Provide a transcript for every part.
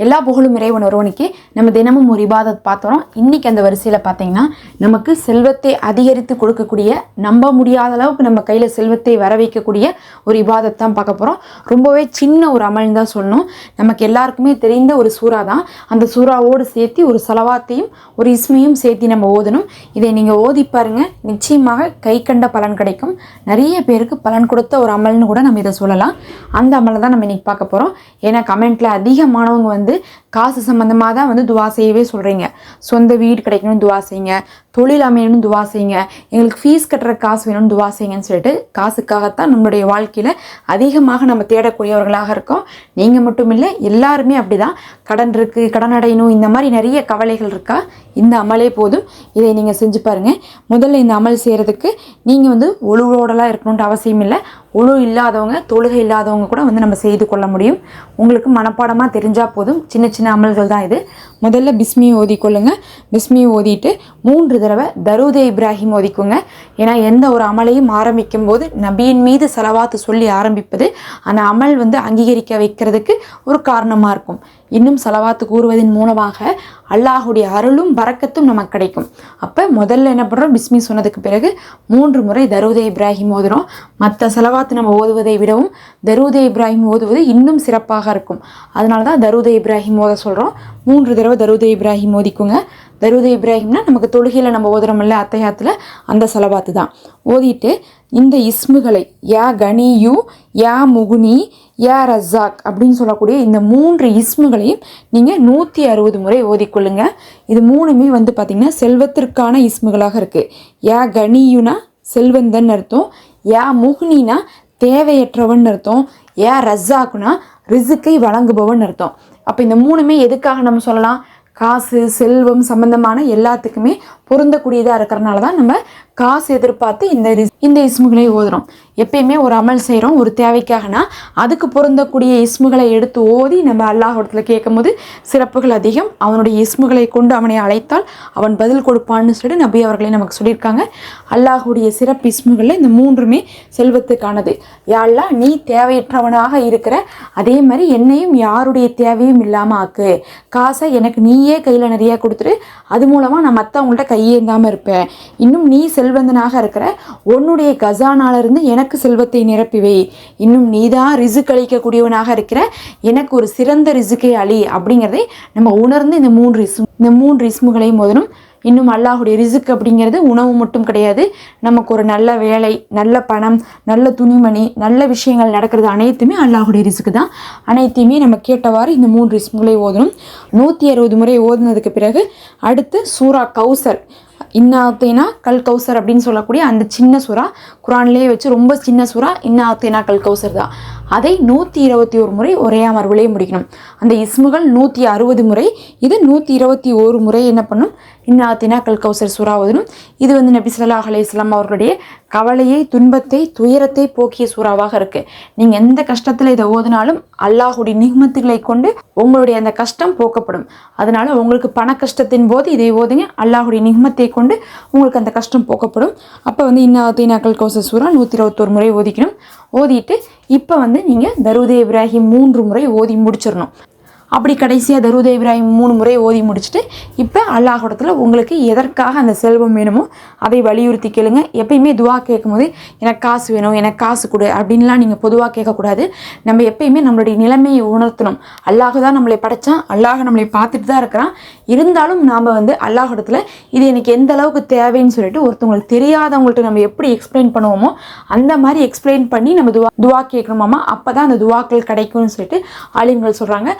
எல்லா புகழும் இறைவன் ஒருவனுக்கு நம்ம தினமும் ஒரு இபாதத் பார்த்தோம் இன்றைக்கி அந்த வரிசையில் பார்த்தீங்கன்னா நமக்கு செல்வத்தை அதிகரித்து கொடுக்கக்கூடிய நம்ப முடியாத அளவுக்கு நம்ம கையில் செல்வத்தை வர வைக்கக்கூடிய ஒரு இபாதத் தான் பார்க்க போகிறோம் ரொம்பவே சின்ன ஒரு அமல் தான் சொல்லணும். நமக்கு எல்லாருக்குமே தெரிந்த ஒரு சூறா தான். அந்த சூறாவோடு சேர்த்து ஒரு செலவாத்தையும் ஒரு இஸ்மையும் சேர்த்து நம்ம ஓதணும். இதை நீங்கள் ஓதி பாருங்க. நிச்சயமாக கை கண்ட பலன் கிடைக்கும். நிறைய பேருக்கு பலன் கொடுத்த ஒரு அமல்னு கூட நம்ம இதை சொல்லலாம். அந்த அமலை தான் நம்ம இன்றைக்கி பார்க்க போகிறோம் ஏன்னா கமெண்ட்டில் அதிகமானவங்க வந்து வந்து காசு சம்மந்தமாக தான் வந்து துவா செய்யவே சொல்கிறீங்க சொந்த வீடு கிடைக்கணும்னு துவா செய்யுங்க. தொழில் அமையணும்னு துவா செய்யுங்க. எங்களுக்கு ஃபீஸ் கட்டுற காசு வேணும்னு துவா செய்யுங்கன்னு சொல்லிட்டு காசுக்காகத்தான் நம்மளுடைய வாழ்க்கையில் அதிகமாக நம்ம தேடக்கூடியவர்களாக இருக்கோம். நீங்கள் மட்டும் இல்லை எல்லாருமே அப்படிதான். கடன் இருக்குது கடன் அடையணும் இந்த மாதிரி நிறைய கவலைகள் இருக்கா? இந்த அமலே போதும். இதை நீங்கள் செஞ்சு பாருங்கள் முதல்ல இந்த அமல் செய்கிறதுக்கு நீங்கள் வந்து ஒழுவோடலாம் இருக்கணுன்ற அவசியம் இல்லை உழு இல்லாதவங்க தொழுகை இல்லாதவங்க கூட வந்து நம்ம செய்து கொள்ள முடியும். உங்களுக்கு மனப்பாடமாக தெரிஞ்சால் போதும். சின்ன சின்ன அமல்கள் தான் இது. முதல்ல பிஸ்மி ஓதிக்கொள்ளுங்க பிஸ்மி ஓதிட்டு மூன்று தடவை தரூதே இப்ராஹிம் ஓதிக்கோங்க. ஏன்னா எந்த ஒரு அமலையும் ஆரம்பிக்கும் போது நபியின் மீது செலவாத்து சொல்லி ஆரம்பிப்பது அந்த அமல் வந்து அங்கீகரிக்க வைக்கிறதுக்கு ஒரு காரணமாக இருக்கும். இன்னும் செலவாத்து கூறுவதன் மூலமாக அல்லாஹுடைய அருளும் பறக்கத்தும் நமக்கு கிடைக்கும். அப்போ முதல்ல என்ன பண்ணுறோம் பிஸ்மி சொன்னதுக்கு பிறகு மூன்று முறை தருவதே இப்ராஹிம் ஓதுறோம். மற்ற செலவாத்து நம்ம ஓதுவதை விடவும் தருவதே இப்ராஹிம் ஓதுவது இன்னும் சிறப்பாக இருக்கும். அதனால தான் தருவதே இப்ராஹிம் ஓத சொல்கிறோம் மூன்று தடவை தருவதே இப்ராஹிம் ஓதிக்குங்க. தரூதே இப்ராஹிம்னா நமக்கு தொழுகையில் நம்ம ஓதுறோம்ல அத்தையாத்தில் அந்த செலவாத்து தான் ஓதிட்டு இந்த இஸ்முகளை யா கனியு யா முகுனி யா ரஸாக் அப்படின்னு சொல்லக்கூடிய இந்த மூன்று இஸ்முகளையும் நீங்கள் நூற்றி அறுபது முறை ஓதிக்கொள்ளுங்க. இது மூணுமே வந்து பார்த்திங்கன்னா செல்வத்திற்கான இஸ்முகளாக இருக்குது யா கனியுனா செல்வந்தன் அர்த்தம். யா முஹ்னினா தேவையற்றவன் அர்த்தம். யா ரஸாக்குனா ரிசுக்கை வழங்குபவன் அர்த்தம். அப்போ இந்த மூணுமே எதுக்காக நம்ம சொல்லலாம்? காசு செல்வம் சம்பந்தமான எல்லாத்துக்குமே பொருந்தக்கூடியதாக இருக்கிறனால தான் நம்ம காசு எதிர்பார்த்து இந்த இந்த இஸ்முகளை ஓதுறோம். எப்பயுமே ஒரு அமல் செய்கிறோம் ஒரு தேவைக்காகனா அதுக்கு பொருந்தக்கூடிய இஸ்முகளை எடுத்து ஓதி நம்ம அல்லாஹிடத்துல கேட்கும்போது சிறப்புகள் அதிகம். அவனுடைய இஸ்முகளை கொண்டு அவனை அழைத்தால் அவன் பதில் கொடுப்பான்னு சொல்லி நபி அவர்களே நமக்கு சொல்லியிருக்காங்க. அல்லாஹுடைய சிறப்பு இஸ்முகளில் இந்த மூன்றுமே செல்வத்துக்கானது. யாழ்லா நீ தேவையற்றவனாக இருக்கிற அதே மாதிரி என்னையும் யாருடைய தேவையும் இல்லாமல் ஆக்கு. காசை எனக்கு நீயே கையில் நிறையா கொடுத்துட்டு அது மூலமாக நான் மற்றவங்கள்ட்ட கையேந்தாமல் இருப்பேன் இன்னும் நீ செல்வந்தனாக இருக்கிற உன்னுடைய கசானாலிருந்து எனக்கு செல்வத்தை நிரப்பிவை இன்னும் இன்னும் நீதான் ரிசுக் அளிக்கக்கூடியவனாக இருக்கிற எனக்கு ஒரு சிறந்த ரிசுக்கை அழி அப்படிங்கிறதை நம்ம உணர்ந்து இந்த மூன்று இந்த மூன்று இஸ்முகளையும் மோதணும் இன்னும் அல்லாஹுடைய ரிசுக் அப்படிங்கிறது உணவு மட்டும் கிடையாது. நமக்கு ஒரு நல்ல வேலை நல்ல பணம் நல்ல துணிமணி நல்ல விஷயங்கள் நடக்கிறது அனைத்துமே அல்லாஹுடைய ரிசுக்கு தான். அனைத்தையுமே நம்ம கேட்டவாறு இந்த மூன்று இஸ்முகளை ஓதணும். நூற்றி அறுபது முறை ஓதுனதுக்கு பிறகு அடுத்து சூரா கௌசர். இன்னாத்தேனா கல் கௌசர் அப்படின்னு சொல்லக்கூடிய அந்த சின்ன சுறா குரான்லேயே வச்சு ரொம்ப சின்ன சுறா இன்னாத்தேனா கல் கௌசர் தான். அதை நூற்றி இருபத்தி ஒரு முறை ஒரே அமர்வுலேயே முடிக்கணும். அந்த இஸ்முகள் நூற்றி அறுபது முறை இது நூற்றி இருபத்தி ஒரு முறை என்ன பண்ணும்? இன்னாத்தினா கல் கௌசர் சூறா இது வந்து நபி ஸல்லல்லாஹு அலைஹி அவர்களுடைய கவலையை துன்பத்தை துயரத்தை போக்கிய சூறாவாக இருக்குது நீங்கள் எந்த கஷ்டத்தில் இதை ஓதினாலும் அல்லாஹுடைய நிகமத்துகளை கொண்டு உங்களுடைய அந்த கஷ்டம் போக்கப்படும். அதனால் உங்களுக்கு பண கஷ்டத்தின் போது இதை ஓதுங்க. அல்லாஹுடைய நிகமத்தை கொண்டு உங்களுக்கு அந்த கஷ்டம் போக்கப்படும். அப்போ வந்து இன்னாத்தினாக்கள் கௌசர் சூறா நூற்றி இருபத்தோரு முறை ஓதிக்கணும். ஓதிட்டு இப்போ வந்து நீங்கள் தருதே இப்ராஹிம் மூன்று முறை ஓதி முடிச்சிடணும். அப்படி கடைசியாக தருத இப்ராஹிம் மூணு முறை ஓதி முடிச்சுட்டு இப்போ அல்லாஹிடத்துல உங்களுக்கு எதற்காக அந்த செல்வம் வேணுமோ அதை வலியுறுத்தி கேளுங்க. எப்பயுமே துவா கேட்கும்போது எனக்கு காசு வேணும் எனக்கு காசு கொடு அப்படின்லாம் நீங்கள் பொதுவாக கேட்கக்கூடாது. நம்ம எப்பயுமே நம்மளுடைய நிலைமையை உணர்த்தணும். அல்லாஹு தான் நம்மளை படைத்தான் அல்லாஹ் நம்மளை பார்த்துட்டு தான் இருக்கிறான். இருந்தாலும் நாம் வந்து அல்லாஹிடத்துல இது எனக்கு எந்த அளவுக்கு தேவைன்னு சொல்லிட்டு ஒருத்தவங்களுக்கு தெரியாதவங்கள்ட்ட நம்ம எப்படி எக்ஸ்பிளைன் பண்ணுவோமோ அந்த மாதிரி எக்ஸ்பிளைன் பண்ணி நம்ம துவா துவா கேட்கணுமாமா? அப்போ தான் அந்த துவாக்கள் கிடைக்கும்னு சொல்லிட்டு ஆளுங்கள் சொல்கிறாங்க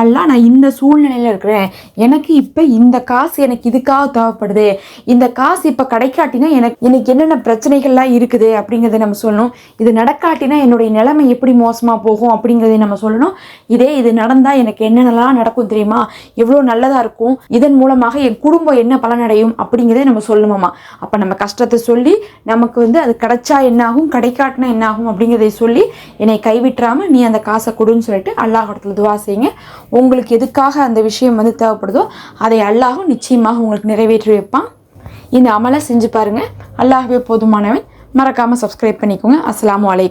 நாளெலாம் நான் இந்த சூழ்நிலையில் இருக்கிறேன். எனக்கு இப்போ இந்த காசு எனக்கு இதுக்காக தேவைப்படுது. இந்த காசு இப்போ கிடைக்காட்டினா எனக்கு எனக்கு என்னென்ன பிரச்சனைகள்லாம் இருக்குது அப்படிங்கிறத நம்ம சொல்லணும். இது நடக்காட்டினா என்னுடைய நிலைமை எப்படி மோசமாக போகும் அப்படிங்கிறதை நம்ம சொல்லணும். இதே இது நடந்தால் எனக்கு என்னென்னலாம் நடக்கும் தெரியுமா? எவ்வளோ நல்லதாக இருக்கும்? இதன் மூலமாக என் குடும்பம் என்ன பலனடையும் அப்படிங்கிறதை நம்ம சொல்லணுமாம்மா அப்போ நம்ம கஷ்டத்தை சொல்லி நமக்கு வந்து அது கிடைச்சா என்னாகும்? கிடைக்காட்டினா என்னாகும் அப்படிங்கிறதை சொல்லி என்னை கைவிட்டுறாமல் நீ அந்த காசை கொடுன்னு சொல்லிட்டு அல்லாஹ் இடத்துல துவா செய்யுங்க. உங்களுக்கு எதுக்காக அந்த விஷயம் வந்து தேவைப்படுதோ அதை அல்லாஹும் நிச்சயமாக உங்களுக்கு நிறைவேற்றி வைப்பான். இந்த அமலை செஞ்சு பாருங்க. அல்லாஹ்வே போதுமானவன். மறக்காமல் சப்ஸ்கிரைப் பண்ணிக்கோங்க. அஸ்லாம் அலைக்கும்.